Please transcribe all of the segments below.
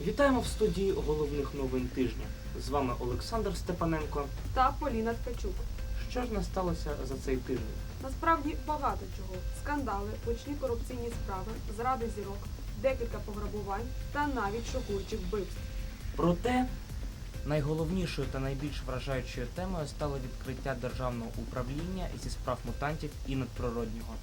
Вітаємо в студії головних новин тижня. З вами Олександр Степаненко. та Поліна Ткачук. Що ж не сталося за цей тиждень? Насправді багато чого: скандали, гучні корупційні справи, зради зірок, декілька пограбувань та навіть шокуючих вбивств. Проте найголовнішою та найбільш вражаючою темою стало відкриття державного управління зі справ мутантів і надприроднього.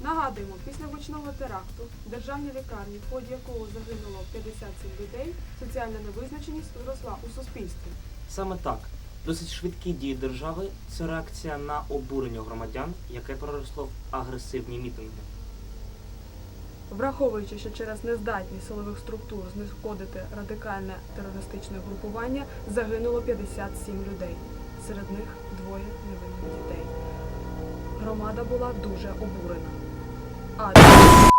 Нагадуємо, після гучного теракту в державній лікарні, в ході якого загинуло 57 людей, соціальна невизначеність зросла у суспільстві. Саме так, досить швидкі дії держави це реакція на обурення громадян, яке переросло в агресивні мітинги. Враховуючи, що через нездатність силових структур знешкодити радикальне терористичне групування загинуло 57 людей. Серед них двоє невинних дітей. Громада була дуже обурена. Abi.